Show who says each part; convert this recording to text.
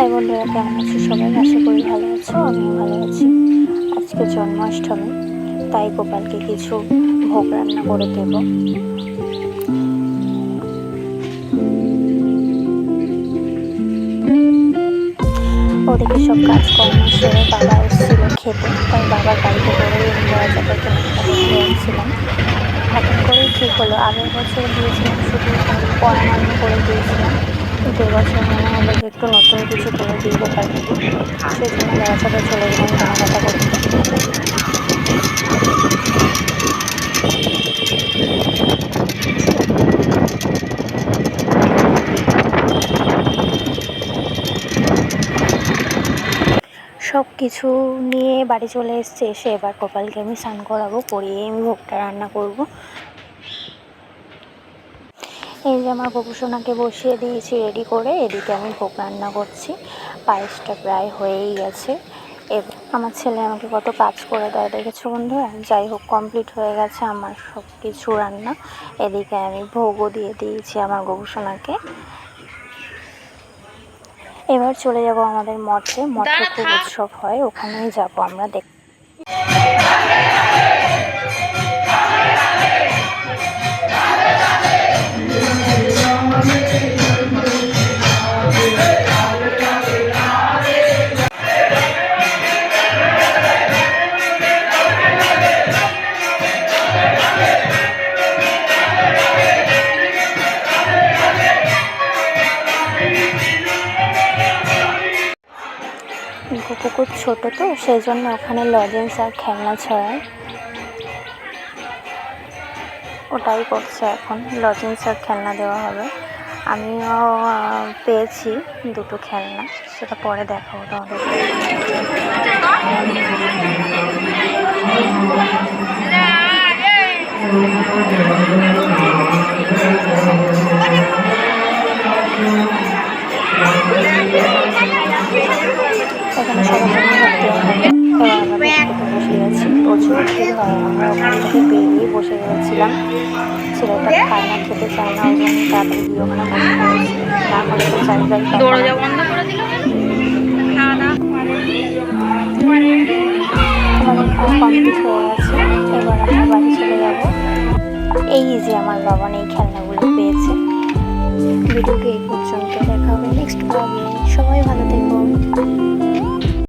Speaker 1: High বন্ধুরা, কেমন আছো সবাই? আশা করি ভালো আছো, আমিও ভালো আছি। আজকে জন্মাষ্টমী, তাই গোপালকে কিছু ভোগ রান্না করে দেব। ওদিকে সব কাজকর্ম সেরে বাবা এসেছিল খেতে, তাই বাবার গাড়িতে করে করতে যাচ্ছিলাম হঠাৎ করেই ঠিক হলো। আগের বছর দিয়েছিলাম, শুধু পরামান্য করে দিয়েছিলাম। এবছর মনে একটু নতুন কিছু করে দিই গোপালকে সেই জন্য বেড়াচাপা চলে গেলাম কেনাকাটা করতে সব কিছু নিয়ে বাড়ি চলে এসছে। এসে এবার গোপালকে আমি স্নান করাবো করিয়ে আমি ভোগটা রান্না করব। এই যে আমার গোপুসোনাকে বসিয়ে দিয়েছি রেডি করে এদিকে আমি ভোগ রান্না করছি। পায়েসটা প্রায় হয়েই গেছে। এবার আমার ছেলে আমাকে কত কাজ করে দেয় দেখেছ বন্ধুরা যাই হোক কমপ্লিট হয়ে গেছে আমার সব কিছু রান্না। এদিকে আমি ভোগও দিয়ে দিয়েছি আমার গোপুসোনাকে এবার চলে যাব আমাদের মঠে। মঠে খুব উৎসব হয় ওখানেই যাব আমরা দেখ পুকুর ছোট তো সেই জন্য ওখানে লজেন্স আর খেলনা ছড়ায় ওটাই করছে এখন। লজেন্স আর খেলনা দেওয়া হবে। আমিও পেয়েছি দুটো খেলনা, সেটা পরে দেখাবো তোমাদের। এখানে সবার জন্য হবে আমরা বসে গেছি প্রচুর আমরা ওখান থেকে বেরিয়ে বসে গেছিলাম। ছেলেটা খায় না খেতে চায় না ওই জন্য তাড়াতাড়ি গিয়ে ওখানে বসে পড়েছি। না হলে তো কমপ্লিট হয়ে গেছে এবার আমরা বাড়ি চলে যাব এই যে আমার বাবা এই খেলনাগুলো পেয়েছে। ভিডিওকে এই পর্যন্ত দেখা হবে। নেক্সট ব্লগে সবাই ভালো